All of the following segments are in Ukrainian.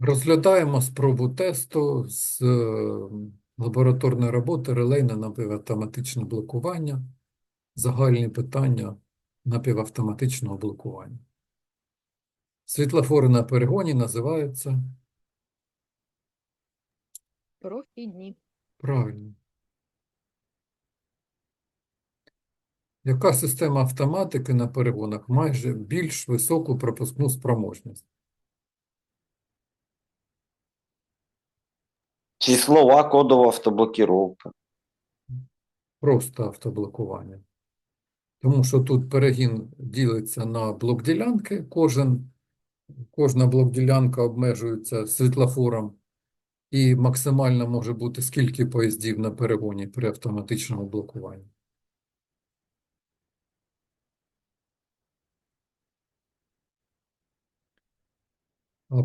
Розглядаємо спробу тесту з е, лабораторної роботи релейне напівавтоматичне блокування, загальні питання напівавтоматичного блокування. Світлофори на перегоні називаються Прохідні. правильно. Яка система автоматики на перегонах майже більш високу пропускну спроможність? Числова кодова автоблокіровка. Просто автоблокування. Тому що тут перегін ділиться на блок-ділянки, кожен, кожна блок-ділянка обмежується світлофором, і максимально може бути скільки поїздів на перегоні при автоматичному блокуванні.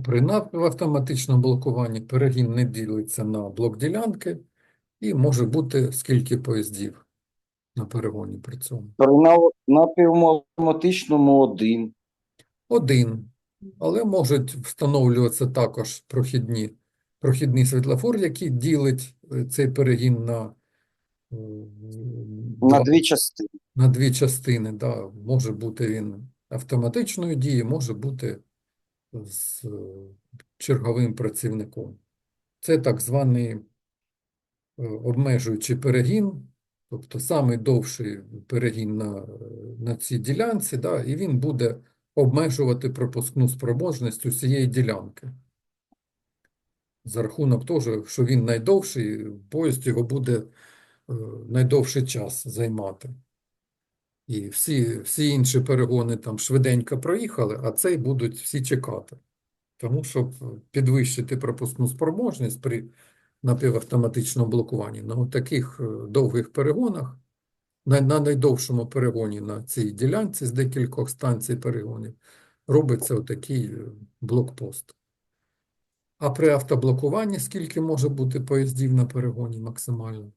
При напівавтоматичному блокуванні перегін не ділиться на блок-ділянки і може бути скільки поїздів на перегоні при цьому. При напівавтоматичному один. Один, але можуть встановлюватися також прохідні, прохідний світлофор, який ділить е, цей перегін на, е, На два- дві частини. на дві частини. Да. Може бути він автоматичної дії, може бути з е, черговим працівником. Це так званий е, обмежуючий перегін, тобто самий довший перегін на, на цій ділянці, да, і він буде обмежувати пропускну спроможність усієї ділянки. За рахунок того, що він найдовший, поїзд його буде е, найдовший час займати. І всі, всі інші перегони там швиденько проїхали, а цей будуть всі чекати. Тому, щоб підвищити пропускну спроможність при напівавтоматичному блокуванні, на таких е, довгих перегонах, на, на найдовшому перегоні на цій ділянці з декількох станцій перегонів, робиться отакий е, блокпост. А при автоблокуванні скільки може бути поїздів на перегоні максимально?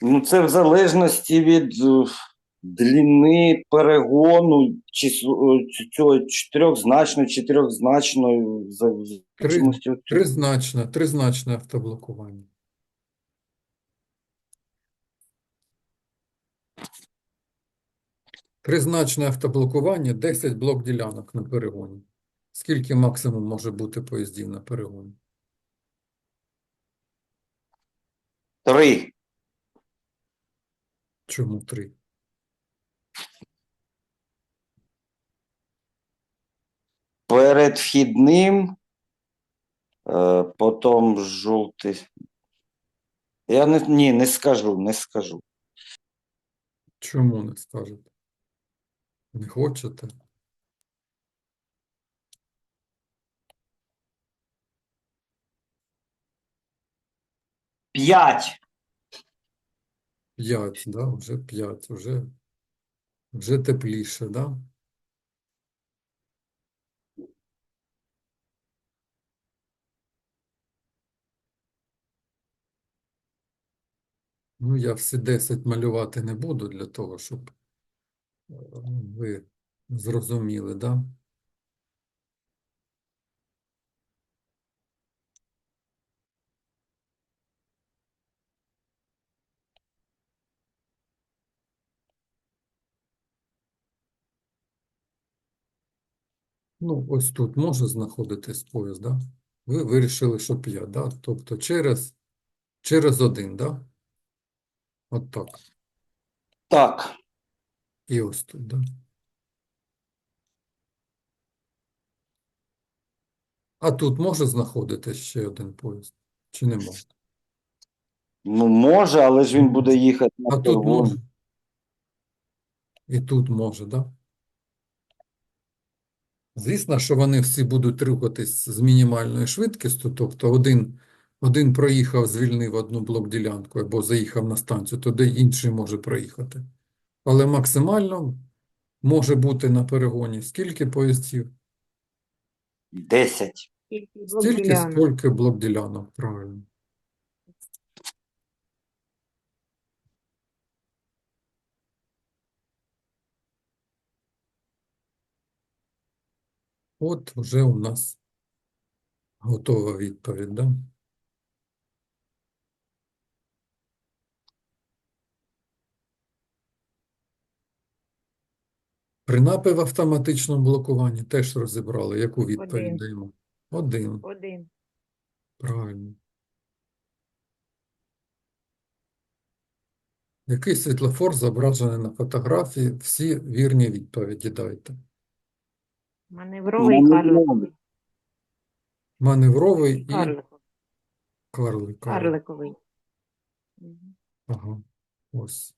Ну, це в залежності від е, длини перегону, число, е, ць- цього за- в залежності. Тризначне, тризначне автоблокування. Тризначне автоблокування 10 блок ділянок на перегоні. Скільки максимум може бути поїздів на перегоні? Три. Чому 3? Перед вхідним, е, потім жовтий. Я не, ні, не скажу, не скажу. Чому не скажете? Не хочете? П'ять. 5, да? Вже 5, вже, вже тепліше, да? Ну, я всі 10 малювати не буду для того, щоб е, ви зрозуміли, да? Ну, ось тут може знаходитись поїзд, да? Ви вирішили, що 5, да? Тобто через, через один, да? От так. Так. І ось тут, да? А тут може знаходитись ще один поїзд? Чи не може? Ну, може, але ж він буде їхати на А тут може. І тут може, да? Звісно, що вони всі будуть рухатись з мінімальною швидкістю, тобто один, один проїхав, звільнив одну блок-ділянку або заїхав на станцію, то де інший може проїхати. Але максимально може бути на перегоні скільки поїздів? Десять. Стільки, скільки блок-ділянок, правильно. От вже у нас готова відповідь, да? При напівавтоматичному блокуванні теж розібрали, яку відповідь Один. даємо. Один. Один. Правильно. Який світлофор зображений на фотографії? Всі вірні відповіді дайте. Маневровий карликовий. Маневровий і Карликовий. карликовий. Карликовий. Мгм. Ага, ось.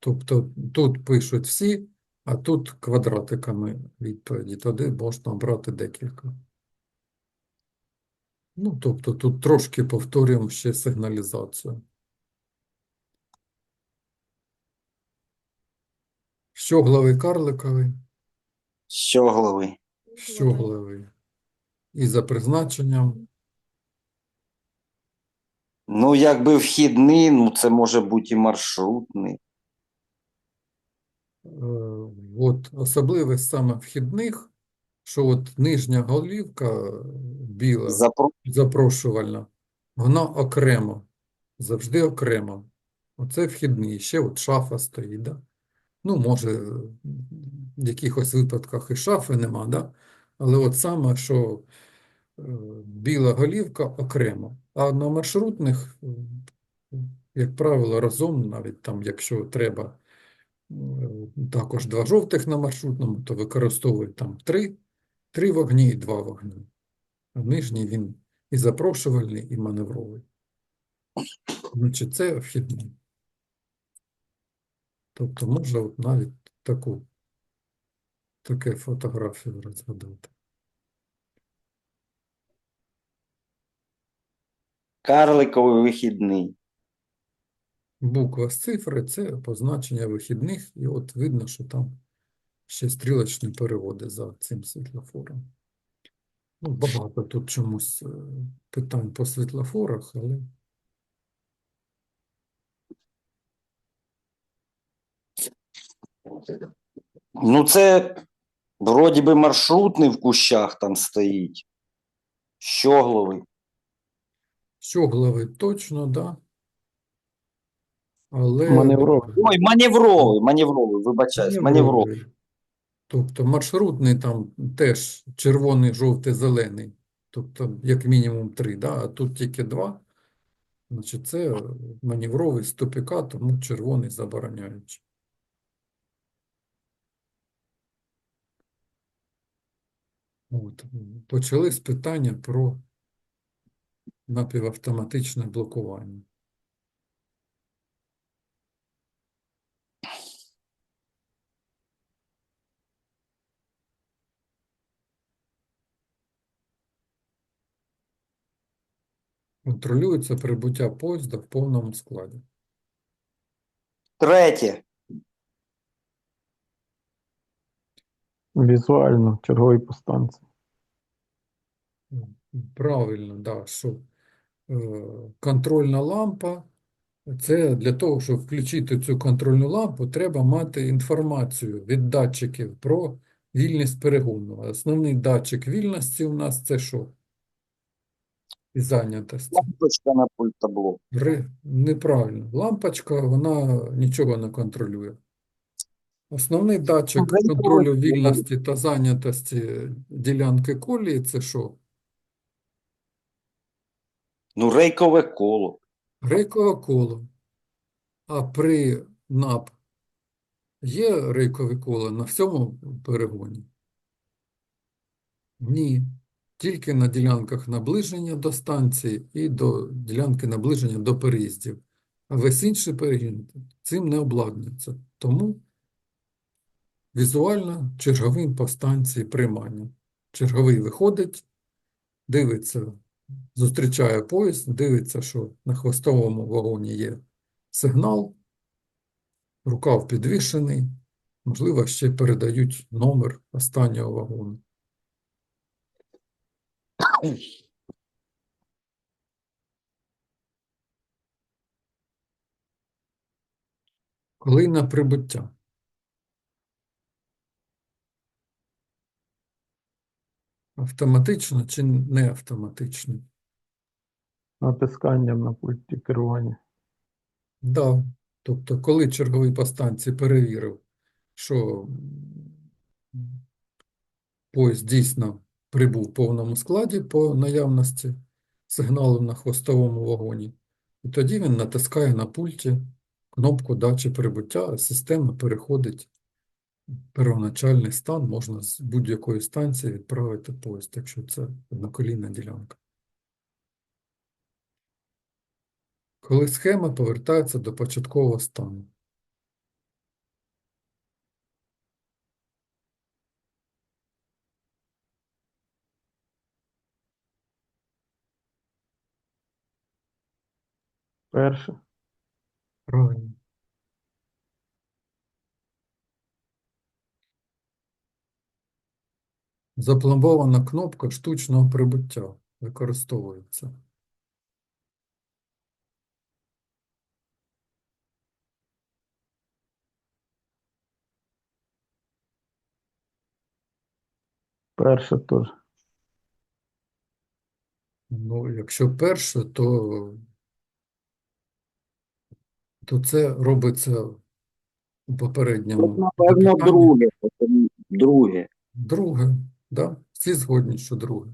Тобто тут пишуть всі, а тут квадратиками відповіді. Тоді можна обрати декілька. Ну, тобто тут трошки повторюємо ще сигналізацію. Щогловий карликовий, Щогловий. щогловий. І за призначенням Ну, якби вхідний, ну це може бути і маршрутний. Е, От особливість саме вхідних, що от нижня голівка е, біла, Запро... запрошувальна, вона окремо, завжди окремо. Оце вхідний, ще от шафа стоїть, да? Ну, може, в якихось випадках і шафи нема, да? Але от саме, що е, біла голівка окремо, а на маршрутних, е, як правило, разом, навіть там, якщо треба е, також два жовтих на маршрутному, то використовують там три, три вогні і два вогні. А нижній він і запрошувальний, і маневровий. Значить, це вхідний. Тобто можна навіть таку, таке фотографію розгадати. Карликовий вихідний. Буква з цифри – це позначення вихідних, і от видно, що там ще стрілочні переводи за цим світлофором. Ну, багато тут чомусь е, питань по світлофорах, але Ну, це вроді би маршрутний в кущах там стоїть. Щогловий. щогловий точно, да. Але Маневровий. Ой, маневровий, маневровий, вибачаюсь, маневровий. маневровий. Тобто маршрутний там теж червоний, жовтий, зелений. Тобто як мінімум три, да? а тут тільки два. Значить, це маневровий з тупіка, тому червоний забороняючий. От. Почали з питання про напівавтоматичне блокування. Контролюється прибуття поїзда в повному складі. Третє. Візуально, черговий по станції. Правильно, да, що е, контрольна лампа це для того, щоб включити цю контрольну лампу, треба мати інформацію від датчиків про вільність перегону. Основний датчик вільності у нас це що? І зайнятості. Лампочка на пульт-табло. Неправильно. Лампочка, вона нічого не контролює. Основний датчик контролю вільності та зайнятості ділянки колії це що? Ну, рейкове коло. Рейкове коло. А при НАП є рейкове коло на всьому перегоні? Ні. Тільки на ділянках наближення до станції і до ділянки наближення до переїздів. А весь інший перегін цим не обладнується. Тому візуально черговим по станції приймання. Черговий виходить, дивиться, зустрічає поїзд, дивиться, що на хвостовому вагоні є сигнал, рукав підвішений, можливо, ще передають номер останнього вагону. Коли на прибуття? Автоматично чи не автоматично? Натисканням на пульті керування. Да. Тобто, коли черговий по станції перевірив, що поїзд дійсно прибув в повному складі по наявності сигналу на хвостовому вагоні, і тоді він натискає на пульті кнопку дачі прибуття, а система переходить первоначальний стан, можна з будь-якої станції відправити поїзд, якщо це одноколійна ділянка. Коли схема повертається до початкового стану. Перше. Правильно. Запломбована кнопка штучного прибуття використовується. Перше теж. Ну, якщо перше, то, то це робиться у попередньому напевно, друге. Друге. Друге, да? Всі згодні, що друге.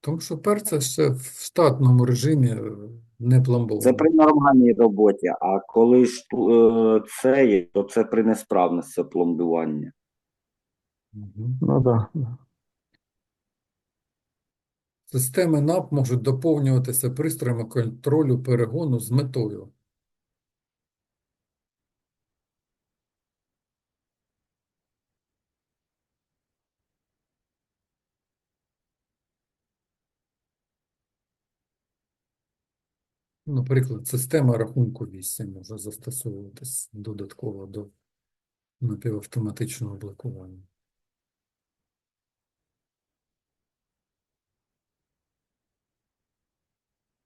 Тому що перце ще в штатному режимі е, не пломбовано. Це при нормальній роботі, а коли ж е, це є, то це при несправності пломбування. Мгм. Ну да. да. Системи НАП можуть доповнюватися пристроями контролю перегону з метою. Наприклад, система рахунку вісі може застосовуватись додатково до напівавтоматичного блокування.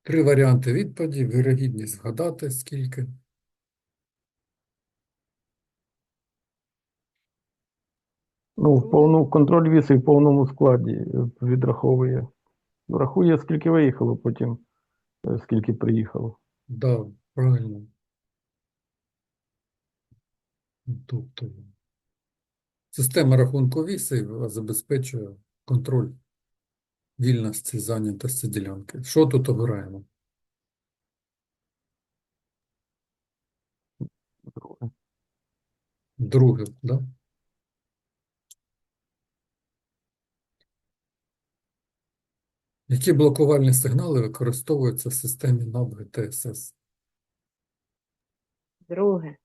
Три варіанти відповіді, вірогідність вгадати скільки. Ну, в повному контроль віси в повному складі відраховує. Рахує, скільки виїхало, потім скільки приїхало. Да, правильно. Тобто система рахунку віси забезпечує контроль вільності зайнятості ділянки. Що тут обираємо? Друге. Друге, да? Які блокувальні сигнали використовуються в системі НАБ ГТСС? Друге.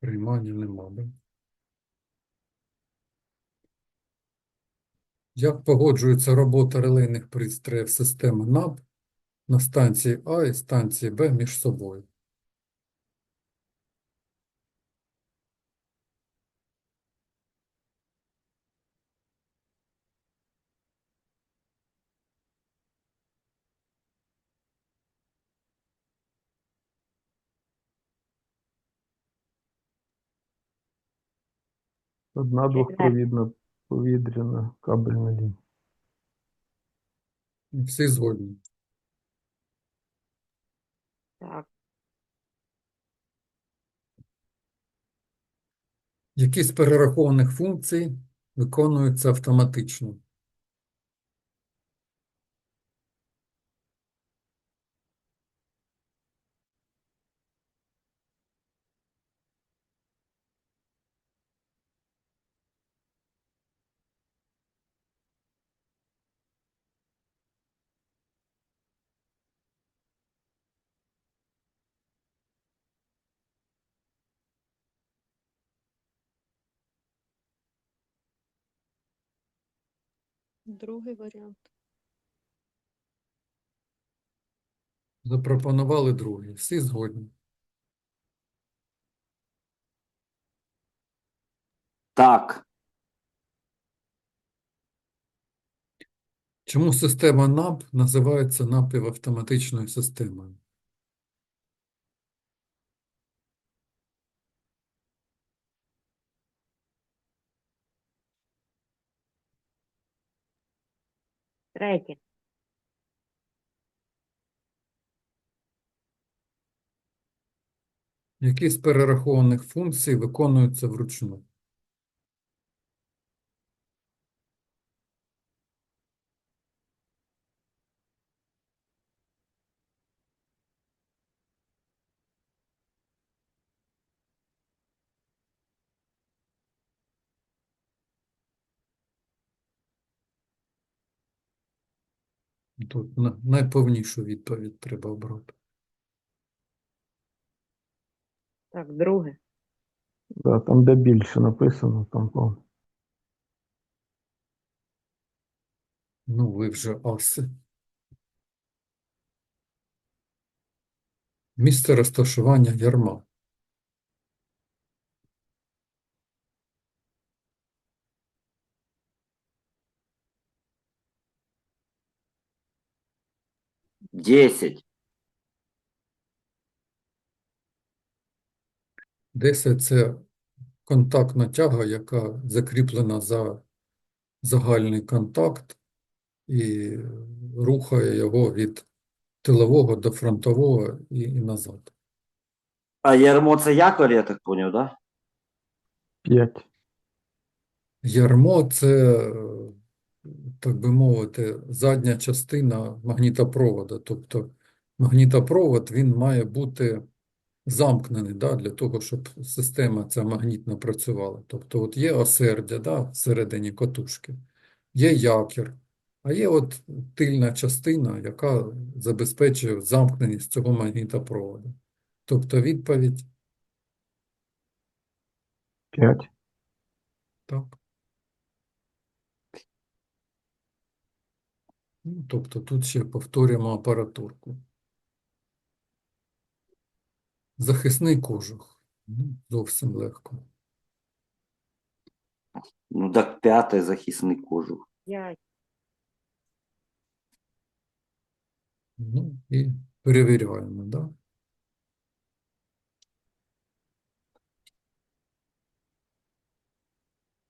Приймання нема, да? Як погоджується робота релейних пристроїв системи НАБ на станції А і станції Б між собою? Одна двохпровідна повітряна кабельна лінія. Всі згодні. Так. Які з перерахованих функцій виконуються автоматично? Другий варіант. Запропонували другий. Всі згодні. Так. Чому система НАП називається напівавтоматичною системою? Третє. Які з перерахованих функцій виконуються вручну? Тут найповнішу відповідь треба обрати. Так, друге. Да, там, де більше написано, там повно. Ну, ви вже аси. Місце розташування ярма. Десять. 10 – це контактна тяга, яка закріплена за загальний контакт і рухає його від тилового до фронтового і, і назад. А ярмо це якорь, я так поняв, да? 5. Ярмо – це, так би мовити, задня частина магнітопроводу. Тобто магнітопровод, він має бути замкнений, да, для того, щоб система ця магнітна працювала. Тобто от є осердя, да, всередині котушки, є якір, а є от тильна частина, яка забезпечує замкненість цього магнітопроводу. Тобто відповідь 5. Так. Ну, тобто тут ще повторюємо апаратурку. Захисний кожух. Ну, зовсім легко. Ну так п'ятий захисний кожух. П'ять. Ну, і перевіряємо, да?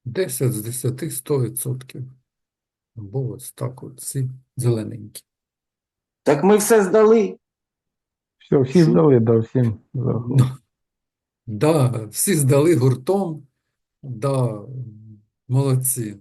Десять з десяти сто відсотків. Або ось так от, ці зелененькі. Так ми все здали. Все, всі здали, да, всім зарахували. Да, всі здали гуртом, да, молодці.